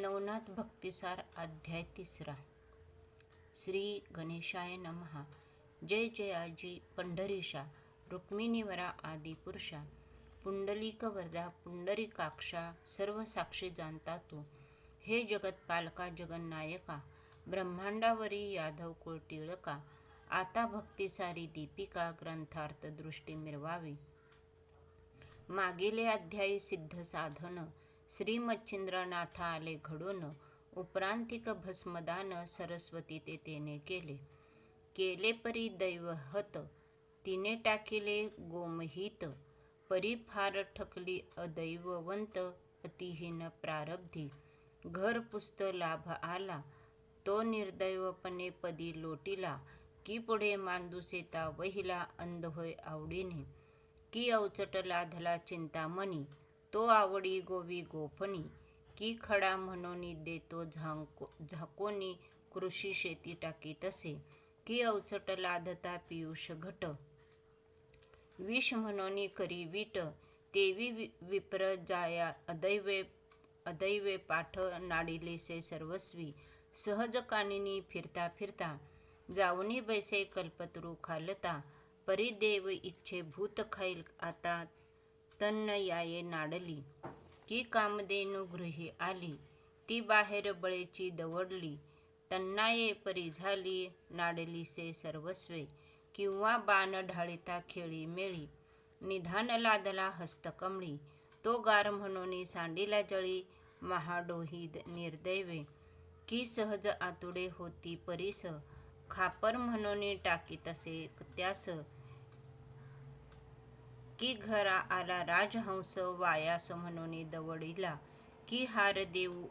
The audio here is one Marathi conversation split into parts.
नवनाथ भक्तिसार अध्याय तिसरा. श्री गणेशाय नमहा जय जयाजी पंढरीशा रुक्मिणीवरा आदी पुरुषा पुंडलिक वरदा पुंडरीकाक्षा सर्व साक्षी जाणता तू. हे जगतपालका जगन्नायका ब्रह्मांडावरी यादव कुळ टिळका आता भक्तिसारी दीपिका ग्रंथार्थ दृष्टी मिरवावी. मागीले अध्यायी सिद्ध साधन श्रीमच्छिंद्रनाथा आले घडून उपरांतिक भस्मदान सरस्वती ते तेने केले. केले परी दैवहत तिने टाकिले गोमहित परी फार ठकली अदैववंत अतिहीन प्रारब्धी. घर पुस्त लाभ आला तो निर्दैवपणे पदी लोटीला की पुढे मांदुसेता वहिला अंध होय आवडीने. की अवचट लाधला चिंतामणी तो आवडी गोवी गोपनी की खडा म्हणून देतो झांको झाकोनी कृषी शेती टाकी तसे की अवचट लादता पियुष घट. विष म्हणून करी वीट तेवी वि- विप्र जाया अदैवे अदैवे पाठ नाडिलेसे सर्वस्वी. सहज कानिनी फिरता फिरता जाऊनी बैसे कल्पतरू खालता परिदेव इच्छे भूत खाईल आता तन्न याये नाडली. की कामधेनू गृही आली ती बाहेर बळेची दवडली. तन्नाये परी झाली नाडलीसे सर्वस्वे. किंवा बाण ढाळिता खेळी मेळी. निधान लादला हस्तकमळी तो गार म्हणून सांडीला जळी महाडोही द- निर्दैवे. की सहज आतुडे होती परीस. खापर म्हणून टाकी तसे त्यास. की घरा आला राजहंस वायास म्हणून दवडीला की हार देव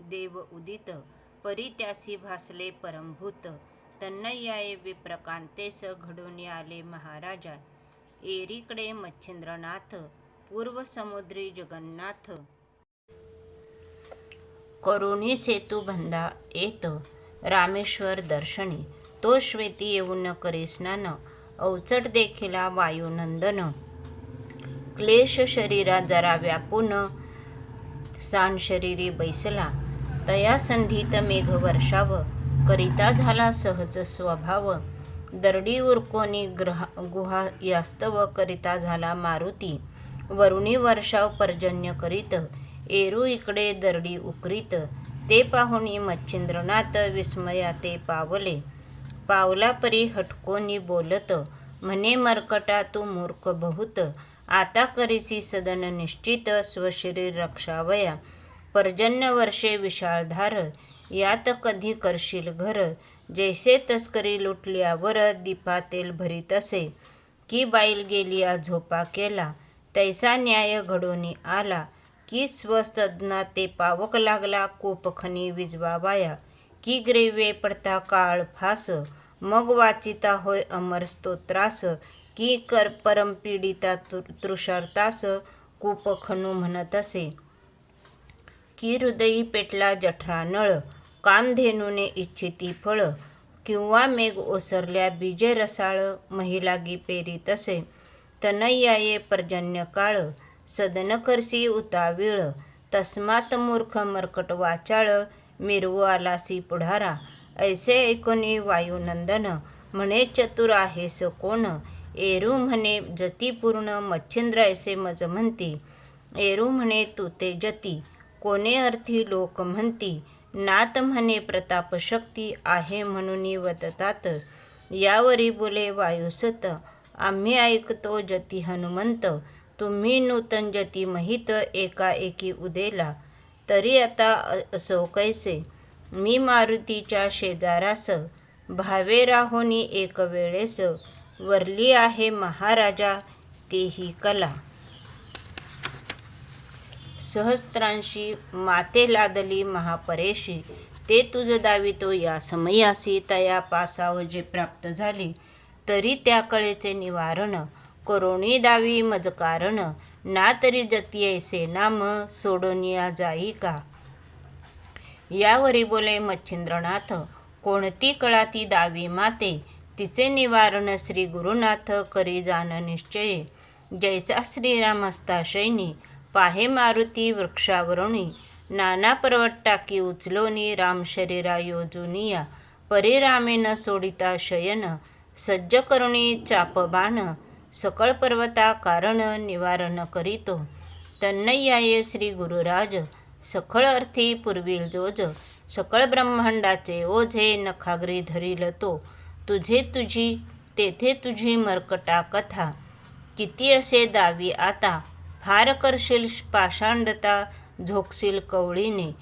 देव उदित परी त्यासी भासले परमभूत. तन्नयाये विप्रकांतेस घडून आले महाराजा. एरीकडे मच्छिंद्रनाथ पूर्व समुद्री जगन्नाथ. करुणी सेतू बंधा येत रामेश्वर दर्शनी तो श्वेती येऊन करे स्नान अवचट देखिला वायुनंदन. क्लेश शरीरा जरा व्यापून सान शरीरी बैसला. तया संधीत मेघ वर्षाव करिता झाला सहज स्वभाव. दरडी उरकोनी ग्रहा गुहा यास्तव करिता झाला मारुती. वरुणी वर्षाव पर्जन्य करीत एरू इकडे दरडी उकरीत. ते पाहुणी मच्छिंद्रनाथ विस्मया ते पावले. पावला परी हटकोनी बोलत म्हणे मरकटा तू मूर्ख बहुत आता करीसी सदन निश्चित स्वशरीर रक्षावया. पर्जन्य वर्षे विशाळधार यात कधी करशील घर जैसे तस्करी लुटल्यावर दीपा तेल भरीत असे. की बाईल गेली आ झोपा केला तैसा न्याय घडोनी आला. की स्वस्तज्ञा ते पावक लागला कोपखनी विजवावाया. की ग्रेवे पडता काळ फास मग वाचिता होय अमर स्तोत्रास की कर परमपीडिता तृ- तृषार्तास कूपखनू म्हणत असे. की हृदयी पेटला जठरा नळ कामधेनूने इच्छिती फळ किंवा मेघ ओसरल्या बीजे रसाळ महिलागी पेरीत असे. तनय्याये पर्जन्य काळ सदन करसी उतावीळ तस्मात मूर्ख मर्कट वाचाळ मिरवू आलासी पुढारा. ऐसे ऐकणे वायुनंदन म्हणे चतुर आहेस कोण? एरू म्हणे जती पूर्ण मच्छिंद्र ऐसे मज म्हणती. एरू म्हणे तू ते जती. कोणे अर्थी लोक म्हणती. नात म्हणे प्रताप शक्ती आहे म्हणून वदतात. यावरी बोले वायुसत आम्ही ऐकतो जती हनुमंत. तुम्ही नूतन जती महित एकाएकी उदेला. तरी आता असो कैसे? मी मारुतीच्या शेजारास भावे राहोनी एक वेळेस वरली आहे महाराजा तेही कला. सहस्त्रांशी माते लादली महापरेशी ते तुझ दावितो या समयासी तया पासाव जे प्राप्त झाली तरी त्या कळेचे निवारण करोणी दावी मज कारण ना तरी जती ऐसे नाम सोडोनिया जाई का? यावरी बोले मच्छिंद्रनाथ कोणती कळा ती दावी माते? तिचे निवारण श्री गुरुनाथ करी जाण निश्चये. जैसा श्रीरामस्ता शैनी पाहे मारुती वृक्षावरुणी. नाना पर्वत टाकी उचलोनी राम शरीरा योजुनिया. परिरामेन सोडिता शयन सज्ज करुणी चापबाण सकळ पर्वता कारण निवारण करीतो. तन्नय्याये श्री गुरुराज सखळ अर्थी पूर्वील जोज सकळ ब्रह्मांडाचे ओझे नखाग्री धरील तो. तुझे तुझी तेथे तुझी मरकटा कथा. किती असे दावी आता. फार करशील पाषांडता झोकशील कवळीने.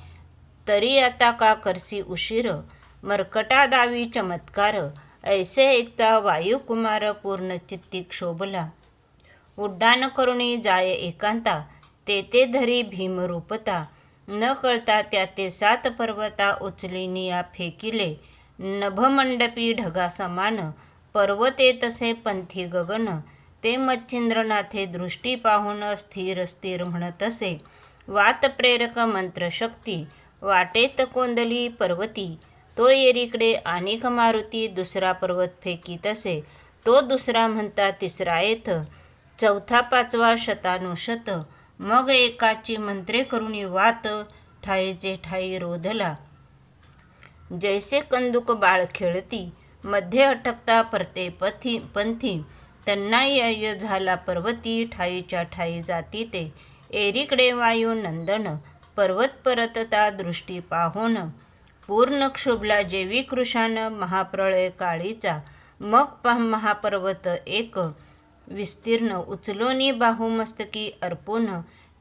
तरी आता का करसी उशीर. मरकटा दावी चमत्कार. ऐसे एकता वायुकुमार पूर्ण चित्ती क्षोभला. उड्डाण करुणी जाय एकांता. तेथे धरी भीमरूपता न कळता त्या ते सात पर्वता उचलिनिया फेकिले. नभमंडपी ढगासमान पर्वते तसे पंथी गगन ते मच्छिंद्रनाथे दृष्टी पाहून स्थिर स्थिर म्हणत असे वात प्रेरक मंत्रशक्ती वाटेत कोंदली पर्वती तो एरीकडे अनेक मारुती दुसरा पर्वत फेकीत असे तो दुसरा म्हणता तिसरा येथ चौथा पाचवा शतानुशत मग एकाची मंत्रे करून वात ठाईचे ठाई रोधला. जैसे कंदुक बाळ खेळती मध्ये अटकता परते पथी पंथी. त्यांना यय झाला पर्वती ठाईच्या ठाई जाती ते. एरीकडे वायू नंदन पर्वत परतता दृष्टी पाहून. पूर्ण क्षुभला जेवी कृशान महाप्रळय काळीचा. मग पहा महापर्वत एक. विस्तीर्ण उचलोनी बाहुमस्तकी अर्पून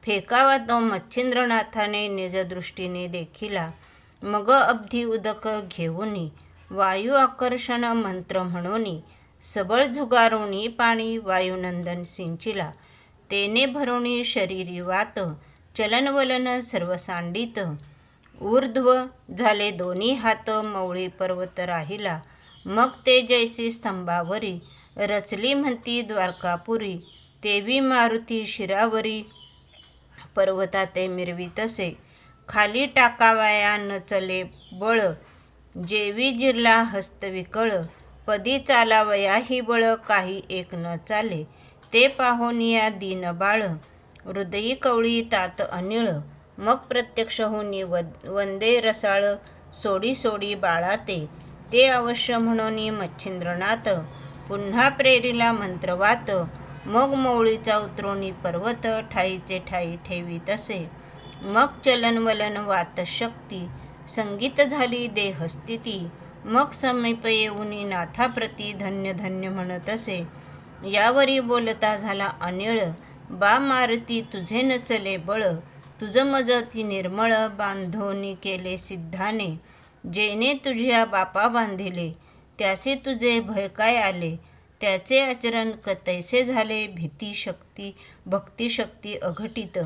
फेकावा तो मच्छिंद्रनाथाने निजदृष्टीने देखिला. मग अब्धी उदक घेऊनी वायू आकर्षण मंत्र म्हणूनी सबळ झुगारुणी पाणी वायुनंदन सिंचिला. तेने भरुणी शरीरी वात चलनवलन सर्व सांडित ऊर्ध्व झाले दोन्ही हात मवळी पर्वत राहिला. मग ते जैसी स्तंभावरी रचली म्हणती द्वारकापुरी. तेवी मारुती शिरावरी पर्वता ते मिरवीतसे खाली टाकावया न चले बळ जेवी जिरला हस्तविकळ पदी चालावया ही बळ काही एक न चाले. ते पाहून या दीन बाळ. हृदयी कवळी तात अनिळ. मग प्रत्यक्ष होनी वंदे रसाळ. सोडी सोडी बाळाते. ते अवश्य म्हणून मच्छिंद्रनाथ. पुन्हा प्रेरीला मंत्रवात मग मोवळीचा उतरोणी पर्वत ठाईचे ठाई ठेवीत असे. मग चलनवलन वात शक्ती संगीत झाली देहस्थिती मग समीप येऊनी नाथाप्रती धन्य धन्य म्हणत असे. यावरी बोलता झाला अनिळ बा मारुती तुझे न चले बळ तुझं मज ती निर्मळ बांधोनी केले सिद्धाने जेने तुझ्या बापा बांधिले त्यासी तुझे भय काय आले? त्याचे आचरण कतैसे झाले भीती शक्ती भक्तिशक्ती अघटित.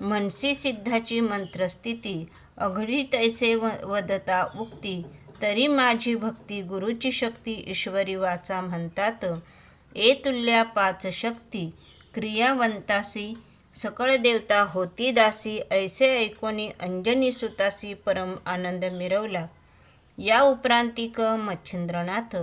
मनसी सिद्धाची मंत्रस्थिती अघडी तैसे व वदता उक्ती तरी माझी भक्ती गुरुची शक्ती ईश्वरी वाचा म्हणतात. ए तुल्या पाच शक्ती क्रियावंतासी सकळ देवता होती दासी ऐसे ऐकोनी अंजनी सुतासी परम आनंद मिरवला. या उपरांतिक मच्छिंद्रनाथ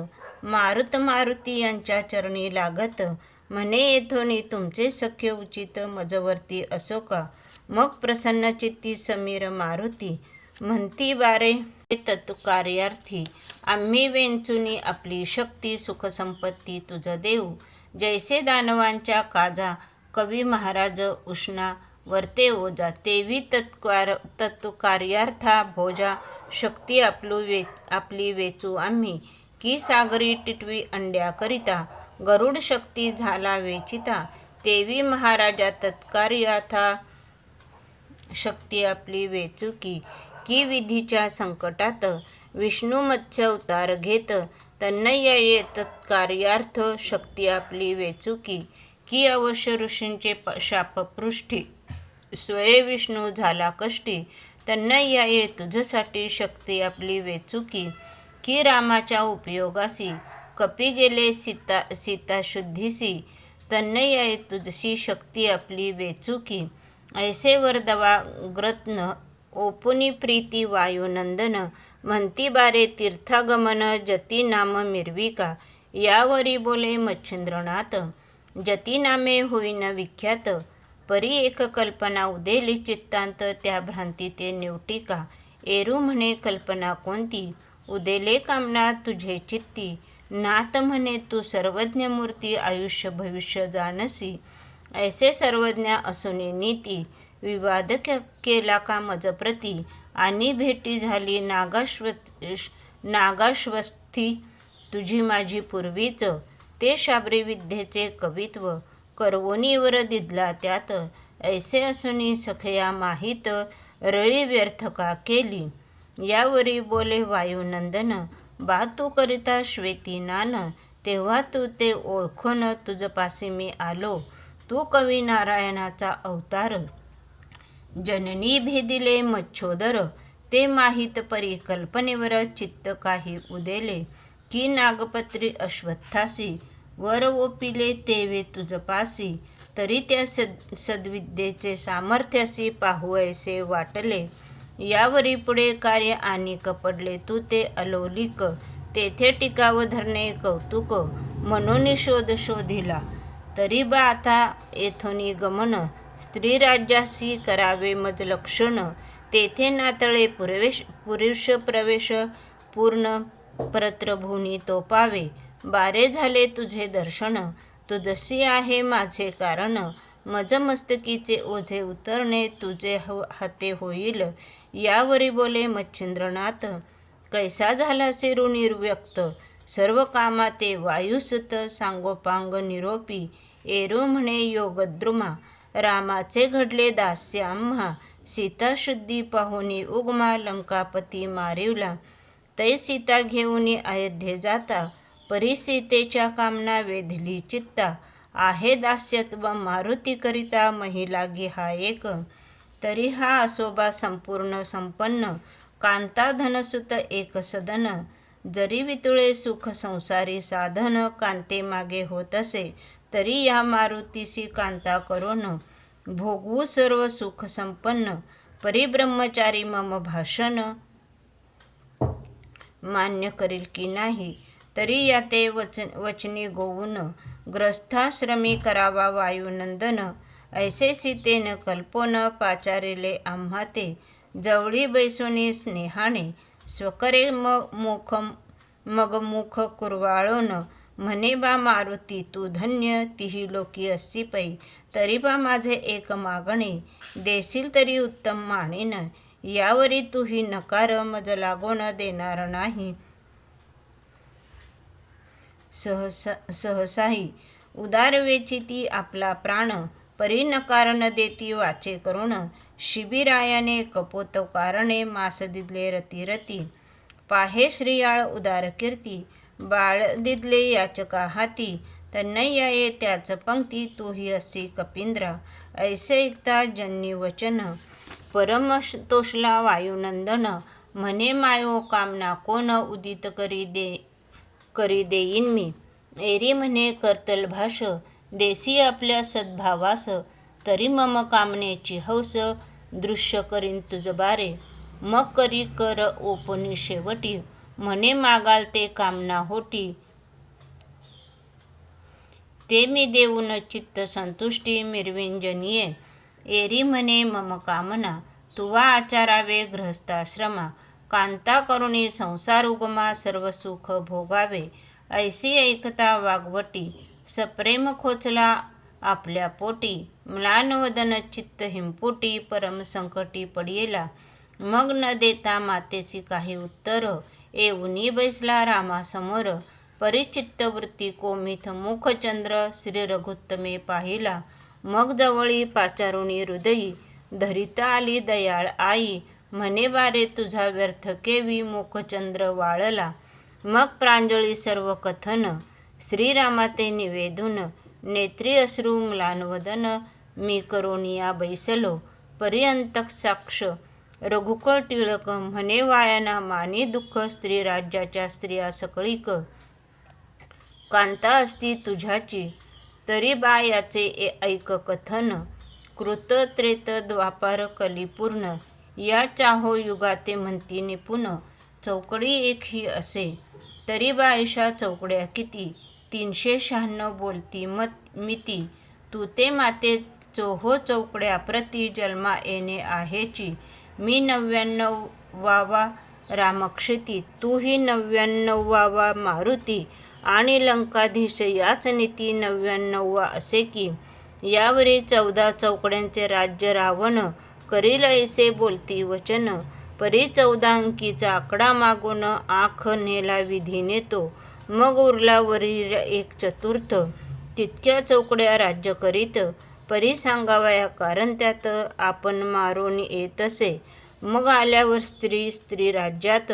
मारुत मारुती यांच्या चरणी लागत म्हणे येथोनी तुमचे सख्य उचित मजवर्ती असो का मग प्रसन्न चित्ती समीर मारुती म्हणती बारे तत्कार्यार्थी आम्ही वेंचुनी आपली शक्ती सुखसंपत्ती तुझं देऊ जैसे दानवांच्या काजा कवी महाराज उष्णा वर्ते ओजा तेवी तत्कार तत्कार्यार्था भोजा शक्ती आपलू वे आपली वेचू आम्ही. की सागरी टिटवी अंड्याकरिता गरुड शक्ती झाला वेचिता. तेवी महाराजा तत्कार्याथा शक्ती आपली वेचुकी की विधीच्या संकटात विष्णू मत्स्य अवतार घेत तन्नय्ये तत्कार्यार्थ शक्ती आपली वेचुकी की अवश्य ऋषींचे शापपृष्ठी. स्वय विष्णू झाला कष्टी. तन्नय्ये तुझसाठी शक्ती आपली वेचुकी. की रामाच्या उपयोगासी कपी गेले सीता सीताशुद्धीसी तन्नय्ये तुझशी शक्ती आपली वेचुकी. ऐसे वरदवा ग्रत्न ओपुनी प्रीती वायुनंदन म्हणती बारे तीर्थागमन जती नाम मिरविका. यावरी बोले मच्छिंद्रनाथ जती नामे होईन विख्यात परी एक कल्पना उदेली चित्तांत त्या भ्रांती ते निवटिका एरू म्हणे कल्पना कोणती? उदेले कामना तुझे चित्ती. नात म्हणे तू सर्वज्ञ मूर्ती आयुष्य भविष्य जाणसी. ऐसे सर्वज्ञ असुनी नीती. विवाद केला का मजप्रती. आणि भेटी झाली नागाश्व नागाश्वस्थी तुझी माझी पूर्वीच. ते शाबरी विद्येचे कवित्व. करवोनीवर दिदला त्यात. ऐसे असुनी सखया माहीत रळी व्यर्थ का केली? यावरी बोले वायुनंदन बा तू करिता श्वेती नान तेव्हा तू ते ओळखून तुझपाशी मी आलो. तू कवी नारायणाचा अवतार. जननी भेदिले मच्छोदर ते माहीत परिकल्पनेवर चित्त काही उदेले. की नागपत्री अश्वत्थासी वर ओपिले तेवे तुझपासी तरी त्या सद सद्विद्येचे सामर्थ्यासी पाहू ऐसे वाटले. यावरी पुढे कार्य आणि कपडले तू ते अलोलिक. तेथे टिकाव धरणे कौतुक. म्हणून शोध शोधिला. तरी बा आता येथोनी गमन स्त्री राज्यासी करावे मज लक्षण. तेथे नातळे पुरवेश पुरुष प्रवेश पूर्ण परत्रभूनी तोपावे. बारे झाले तुझे दर्शन. तुदशी आहे माझे कारण. मजमस्तकीचे ओझे उतरणे तुझे हो हाते होईल. यावरी बोले मच्छिंद्रनाथ. कैसा झाला शिरू निर्व्यक्त? सर्व कामा ते वायुसुत सांगोपांग निरोपी. एरू म्हणे योगद्रुमा. रामाचे घडले दास्य आम्हा. सीता शुद्धी पाहुनी उगमा लंकापती मारिवला. तै सीता घेऊन अयोध्ये जाता. परिसीतेच्या कामना वेधली चित्ता. आहे दास्यत्व मारुती करिता महिला हा एक. तरी हा आसोबा संपूर्ण संपन्न. कांता धनसुत एक सदन. जरी वितुळे सुख संसारी साधन कांते मागे होत असे तरी या मारुतीसी कांता करोन भोगवू सर्व सुख संपन्न. परिब्रह्मचारी मम भाषण. मान्य करील की नाही? तरी या ते वचन वचनी गोवून ग्रस्थाश्रमी करावा वायुनंदन. ऐसे सीतेन कल्पोन पाचारिले आम्हा ते जवळी बैसोनी स्नेहाने स्वकरे म मुख मग मुख कुरवाळोन. म्हणे बा मारुती तू धन्य तिही लोकी अस्सी पै. तरी बा माझे एक मागणे. देशील तरी उत्तम मानेन. यावरी तूही नकार मज लागोन देणार नाही. सहसा सहसाही. उदार वेचिती आपला प्राण परिनकारण देती वाचे करुण. शिबिरायाने कपोत कारणे मास दिदले रती रती. पाहे श्रीयाळ उदार कीर्ती बाळ दिदले याचका हाती. तन्नय्याये त्याच पंक्ती तूही असी कपिंद्रा. ऐसे ऐकता जन्नी वचन परमतोषला वायुनंदन म्हणे मायो कामना कोण उदित करी दे करी देईन मी. एरी म्हणे करतल भाष देसी आपल्या सद्भावास तरी मम कामनेची हौस दृश्य करीन तुझ बारे. मग करी कर ओपनी शेवटी म्हणे मागाल ते कामना होटी. ते मी देऊन चित्त संतुष्टी मिरविंजनीये एरी म्हणे मम कामना तुवा आचारावे गृहस्थाश्रमा कांता करुणी संसार उगमा सर्व सुख भोगावे. ऐसी ऐकता वागवटी सप्रेम खोचला आपल्या पोटी. म्लानवदन चित्त हिंपुटी परम संकटी पडियेला. मग न देता मातेसी काही उत्तर येऊनी बैसला रामासमोर. परिचित्त वृत्ती कोमिथ मुखचंद्र श्री रघुत्तमे पाहिला. मग जवळी पाचारुणी हृदयी धरिता आली दयाळ आई. म्हणे वारे तुझा व्यर्थ केवी मुखचंद्र वाळला. मग प्रांजळी सर्व कथन श्रीरामाते निवेदून नेत्री अश्रू म्लानवदन मी करोनिया बैसलो. पर्यंत साक्ष रघुकळ टिळक म्हणे वायाना मानी दुःख स्त्री राज्याच्या स्त्रिया सकळीक. कांता असती तुझ्याची तरी बा याचे ए- ऐक कथन. कृत त्रेत द्वापार कलिपूर्ण या चाहो युगाते म्हणती निपुण चौकडी एक ही असे. तरी बाईशा चौकड्या किती? तीनशे शहाण्णव बोलती मत मिती. तू ते माते चोहो चौकड्या प्रति जन्मा येणे आहेची. मी नव्याण्णव वावा रामक्षिती तूही नव्याण्णवावा मारुती. आणि लंकाधीश याच नीती नव्याण्णववा असे की यावरी चौदा चौकड्यांचे राज्य रावण करील ऐसे बोलती वचन. परी चौदा अंकीचा आकडा मागून आख नेला विधी नेतो मग उरला वरील एक चतुर्थ. तितक्या चौकड्या राज्य करीत परी सांगावया कारण त्यात आपण मारून येत असे. मग आल्यावर स्त्री स्त्री राज्यात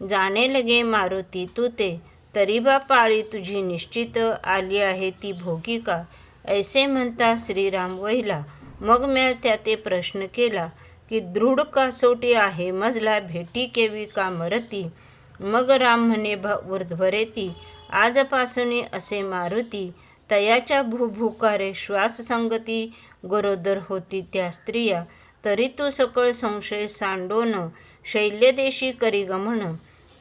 जाणे लगे मारुती तू ते. तरी बा पाळी तुझी निश्चित आली आहे ती भोगिका ऐसे म्हणता श्रीराम वहिला. मग म्या त्या ते प्रश्न केला की दृढ कासोटी आहे मजला भेटी केवी का मरती मग राम म्हणे भ ऊर्ध्वरेती आजपासून असे मारुती तयाच्या भूभुकारे श्वास संगती गरोदर होती त्या स्त्रिया तरी तू सकळ संशय सांडोन शैल्यदेशी करी गमन.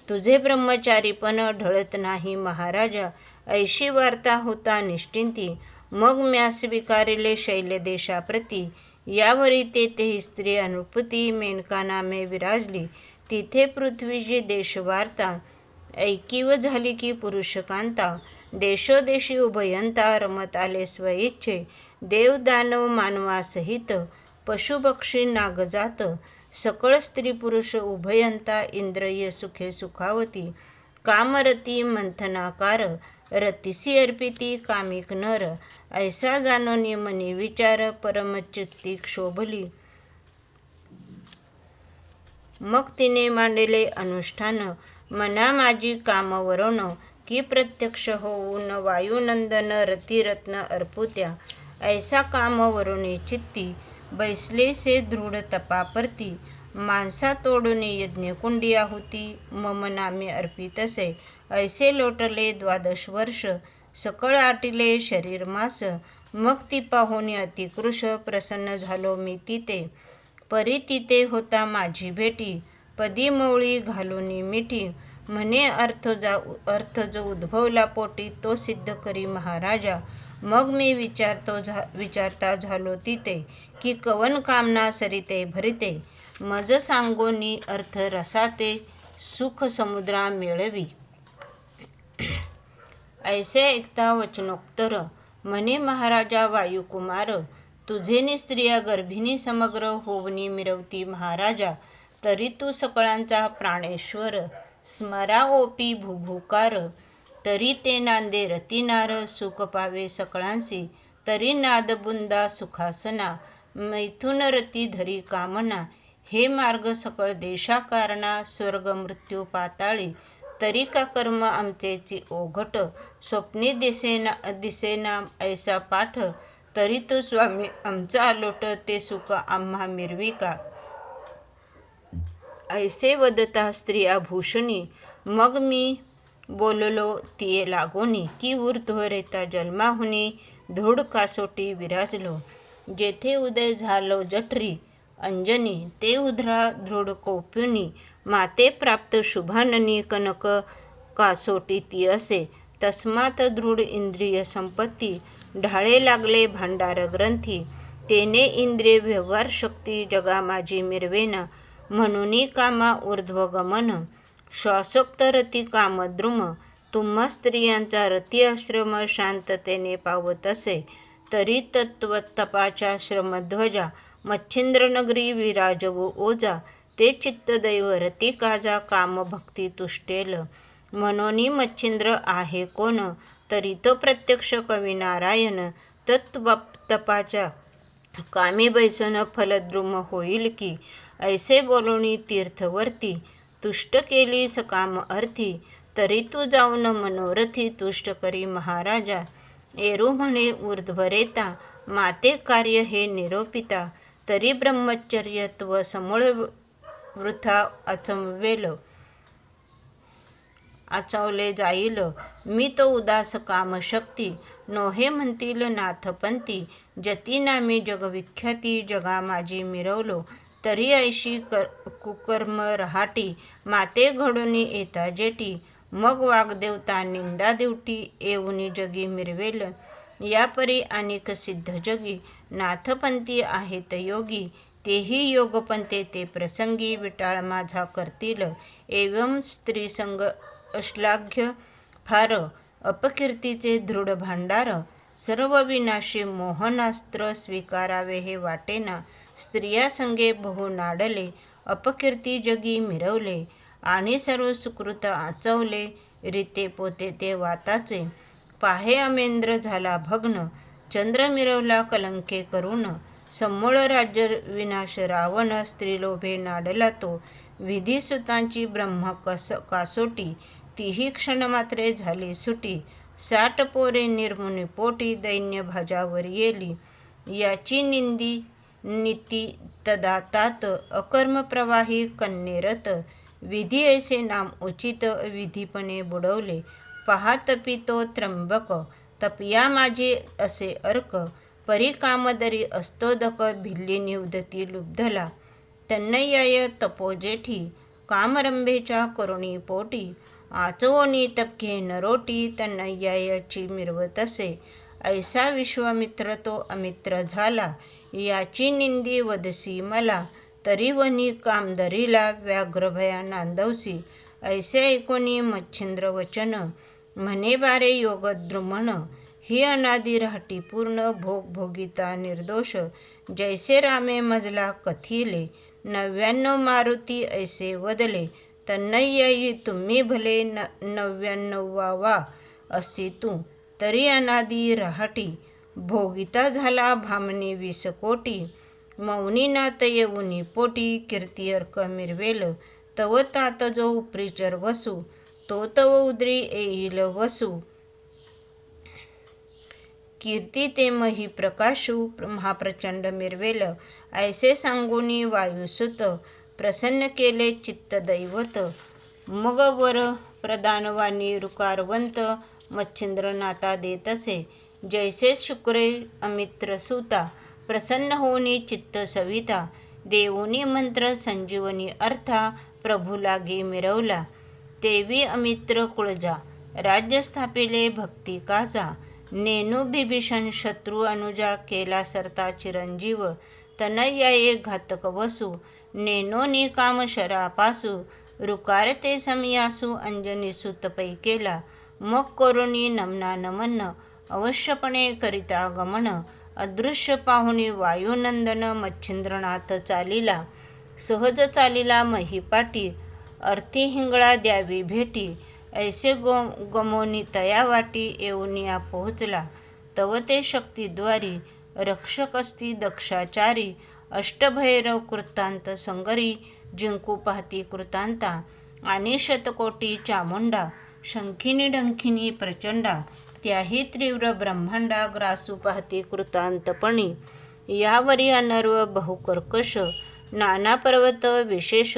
तुझे ब्रह्मचारीपण ढळत नाही महाराजा ऐशी वार्ता होता निश्चिंती. मग म्या स्वीकारिले शैलदेशाप्रती यावरी तेथेही स्त्री अनुपती मेनका नामे विराजली. तिथे पृथ्वीची देशवार्ता ऐकीव झाली की पुरुषकांता देशोदेशी उभयंता रमत आले स्वइच्छे. देव दानव मानवासहित पशुपक्षी नागजात सकळ स्त्री पुरुष उभयंता इंद्रिय सुखे सुखावती. कामरती मंथनाकार रतीसी अर्पिती कामिक नर ऐसा जाणोनी मनी विचार परमचित्ती क्षोभली. मग तिने मांडले अनुष्ठान. मना माझी कामवरण की प्रत्यक्ष होऊन वायुनंदन रतिरत्न अर्पुत्या. ऐसा कामवरुणी चित्ती बैसले से दृढ तपापरती. माणसा तोडून यज्ञकुंडी आहुती मम नामे अर्पितसे. ऐसे लोटले द्वादश वर्ष. सकळ आटिले शरीर मास मग ती पाहुणी अतिकृश प्रसन्न झालो मी तिथे. परी तिथे होता माझी भेटी पदी मवळी घालून मिठी. म्हणे अर्थ जा अर्थ जो उद्भवला पोटी तो सिद्ध करी महाराजा. मग मी विचारतो झा विचारता झालो तिथे की कवन कामना सरिते भरिते? मज सांगोनी अर्थ रसाते सुख समुद्रा मिळवी. ऐसे ऐकता वचनोत्तर म्हणे महाराजा वायुकुमार तुझेनी स्त्रिया गर्भिणी समग्र होवनी मिरवती महाराजा तरी तू सकळांचा प्राणेश्वर स्मरा ओपी भुभुकार तरी ते नांदे रतिनार सुख पावे सकळांसी तरी नादबुंदा सुखासना मैथुन रती धरी कामना हे मार्ग सकळ देशाकारणा स्वर्ग मृत्यू पाताळी तरी का कर्म आमचेची ओघट. स्वप्नी दिसेना दिसेना ऐसा पाठ. तरी तो स्वामी आमचा लोट ते सुख आम्हा मिरविका ऐसे वदता स्त्रिया भूषणी मग मी बोललो तिये लागोनी. की ऊर्ध्वरेता जन्माहुनी धूड कासोटी विराजलो. जेथे उदय झालो जठरी. अंजनी ते उधरा दृढ कोप्युनी माते प्राप्त शुभाननी कनक कासोटीती असे. तस्मात दृढ इंद्रिय संपत्ती ढाळे लागले भांडार ग्रंथी. तेने इंद्रिय व्यवहार शक्ती जगा माझी मिरवेना. म्हणून कामा ऊर्ध्वगमन. श्वासोक्त रती कामद्रुम तुम्हा स्त्रियांचा रती आश्रम शांततेने पावत असे. तरी तत्वतपाच्या श्रमध्वजा. मच्छिंद्रनगरी विराजवो ओजा. ते चित्तदैव रती काजा काम भक्ती तुष्टेल. मनोनी मच्छिंद्र आहे कोण? तरी तो प्रत्यक्ष कविनारायण तत्व तपाच्या कामी बैसून फलद्रुम होईल की? ऐसे बोलवणी तीर्थवर्ती तुष्ट केली सकाम अर्थी तरी तू जाऊन मनोरथी तुष्ट करी महाराजा. एरू म्हणे ऊर्ध्वरेता माते कार्य हे निरोपिता तरी ब्रह्मचर्यत्व समूळ वृथा अचंवेल आचवले जाईल. मी तो उदास कामशक्ती नोहे म्हणतील नाथपंथी. जतीना मी जगविख्याती जगा माझी मिरवलो. तरी ऐशी कर कुकर्म रहाटी माते घडून येता जेटी. मग वाग्देवता निंदा देवटी येऊनी जगी मिरवेल. यापरी अनेक सिद्ध जगी नाथपंथी आहेत योगी. तेही योगपंते ते प्रसंगी विटाळ माझा करतील. एवं स्त्रीसंग अश्लाघ्य फार अपकीर्तीचे दृढ भांडार. सर्व विनाशी मोहनास्त्र स्वीकारावे हे वाटेना. स्त्रिया संगे बहु नाडले अपकीर्ती जगी मिरवले. आणि सर्व सुकृत आचवले रिते पोते ते वाताचे. पाहे अमेंद्र झाला भग्न चंद्र मिरवला कलंके करून समूळ राज्य विनाश रावण स्त्रीलोभे नाडला तो. विधीसुतांची ब्रह्म कस कासोटी. तीही क्षणमात्रे झाली सुटी. साठ पोरे निर्मुनी पोटी दैन्य भाजावर येली. याची निंदी नीती तदा तात अकर्म प्रवाही कन्नेरत. विधी ऐसे नाम उचित विधीपणे बुडवले. पहा तपितो त्र्यंबक. तपया माझे असे अर्क. परिकामदरी अस्तोदक भिल्ली निवदती लुब्धला. तन्नय्याय तपोजेठी कामरंभेच्या करुणी पोटी आचवणी तपके नरोटी तन्नय्याची मिरवत असे. ऐसा विश्वामित्र तो अमित्र झाला याची निंदी वदसी मला तरी वनी कामदरीला व्याघ्रभया नांदवसी. ऐसे ऐकोनी मच्छिंद्र वचन म्हणे बारे योगद्रुमण ही अनादी राहटी पूर्ण भोग भोगिता निर्दोष. जैसे रामे मजला कथिले नव्याण्णव मारुती ऐसे वदले तन्नय्याई तुम्ही भले न नव्याण्णवावा असे तू तरी अनादी राहटी भोगिता झाला भामनी वीस कोटी. मौनी नात येऊनी पोटी कीर्ती अर्क मिरवेल. तव तात जो उपरीचर वसू तो तव उद्री येईल वसू. कीर्ती ते मही प्रकाशू महाप्रचंड मिरवेल. ऐसे सांगुनी वायुसुत प्रसन्न केले चित्त दैवत. मग वर प्रदानवानी रुकारवंत मच्छिंद्र नाता देत असे. जैसे शुक्रे अमित्र सुता प्रसन्न होनी चित्त सविता. देऊनी मंत्र संजीवनी अर्था प्रभू मिरवला. देवी अमित्र कुळजा राज्य स्थापिले भक्ती काजा. नेनू बिभीषण शत्रू अनुजा केला सरता चिरंजीव. तनय्याये घातक वसू नेनोनी काम शरापासू. रुकारते समयासू अंजनी सुतपै केला. मग करुणी नमना नमन अवश्यपणे करिता गमन अदृश्य पाहुणी वायुनंदन मच्छिंद्रनाथ चालिला. सहज चालिला महिपाटी अर्थी हिंगळा द्यावी भेटी. ऐसे गो गमोनी तयावाटी येऊनिया पोहोचला. तव ते शक्तीद्वारी रक्षक असती दक्षाचारी अष्टभैरव कृतांत संगरी जिंकू पाहती कृतांता आणि शतकोटी चामुंडा शंखिनी ढंखिनी प्रचंडा त्याही तीव्र ब्रह्मांडा ग्रासू पाहती कृतांतपणी. यावरी अनर्व बहुकर्कश नाना पर्वत विशेष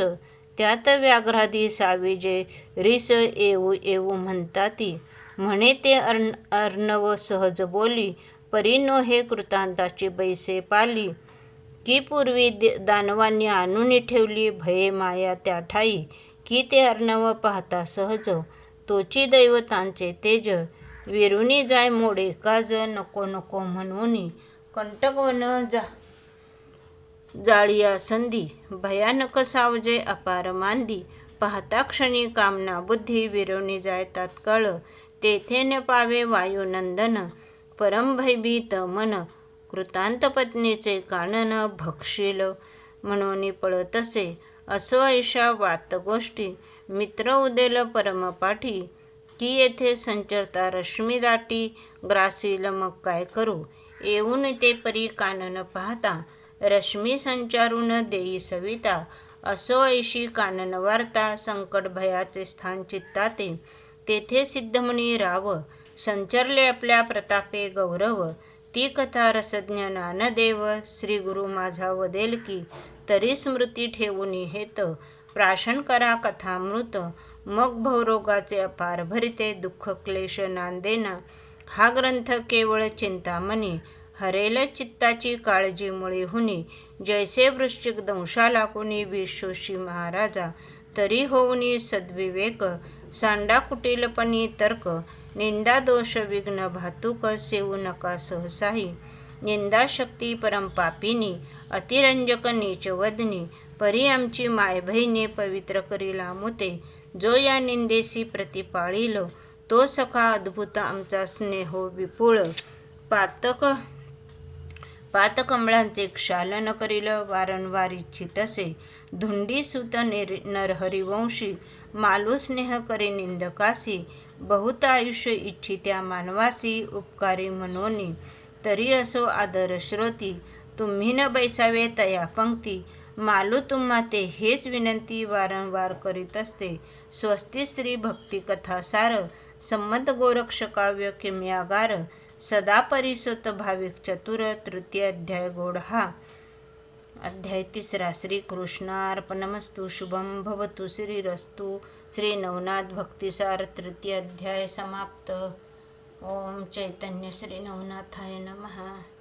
त्यात व्याघ्रादी साविजे रिस येऊ येऊ म्हणताती. म्हणे ते अर्न अर्णव सहज बोली परिनो हे कृतांताची बैसे पाली. की पूर्वी दानवांनी आणून ठेवली भये माया त्या ठाई की ते अर्णव पाहता सहज. तोची दैवतांचे तेज विरुनी जाय मोडे काज नको नको म्हणूनी कंटकवन जा जाळिया संधी भयानक सावजे अपार मांदी पाहता क्षणी कामना बुद्धी विरवणी जाय तात्काळ तेथे न पावे वायुनंदन परमभयभीत मन कृतांत पत्नीचे कानन भक्षील. म्हणून पळतसे असो ऐशा वात गोष्टी मित्र उदेल परमपाठी की येथे संचरता रश्मी दाटी ग्रासील मग काय करू? येऊन ते परी कानन पाहता रश्मी संचारून देई सविता. असो ऐशी कानन वार्ता संकट भयाचे स्थान चित्ताते. तेथे सिद्धमणी राव संचरले आपल्या प्रतापे गौरव. ती कथा रसज्ञ नानदेव श्री गुरु माझा वदेल की तरी स्मृती ठेवून हेत. प्राशन करा कथामृत मग भवरोगाचे अपार भरिते दुःख क्लेश नांदेना. हा ग्रंथ केवळ चिंतामणी हरेल चित्ताची काळजी मुळे हुनी. जैसे वृश्चिक दंशाला कुणी विशोषी महाराजा. तरी होऊनी सद्विवेक. सांडा कुटीलपणी तर्क. निंदा दोष विघ्न भातुक सेवू नका सहसाही. निंदाशक्ती परमपापिनी अतिरंजक नीचवदनी परी आमची माय बहिणी पवित्र करीला मुते जो या निंदेसी प्रतिपाळील तो सखा अद्भुत आमचा स्नेहो विपुळ. पातक पातकमळांचे क्षालन करील वारंवार इच्छित असे. धुंडी सुत निर नरहरिवंशी मालुस्नेह करे निंदकासी. बहुत आयुष्य इच्छित्या मानवासी उपकारी मनोनी. तरी असो आदर श्रोती तुम्ही न बैसावे तया पंक्ती. मालू तुम्हा ते हेच विनंती वारंवार करीत असते. स्वस्ती श्री भक्ती कथासार संमत गोरक्ष काव्य किम्यागार. सदा परिसत भाविक चतुर तृतीय अध्याय गोड हा. अध्याय तिसरा श्री कृष्णार्पणमस्तु शुभम भवतु श्रीरस्तु. श्री नवनाथ भक्तिसार तृतीय अध्याय समाप्त. ओम चैतन्य श्री नवनाथाय नमः.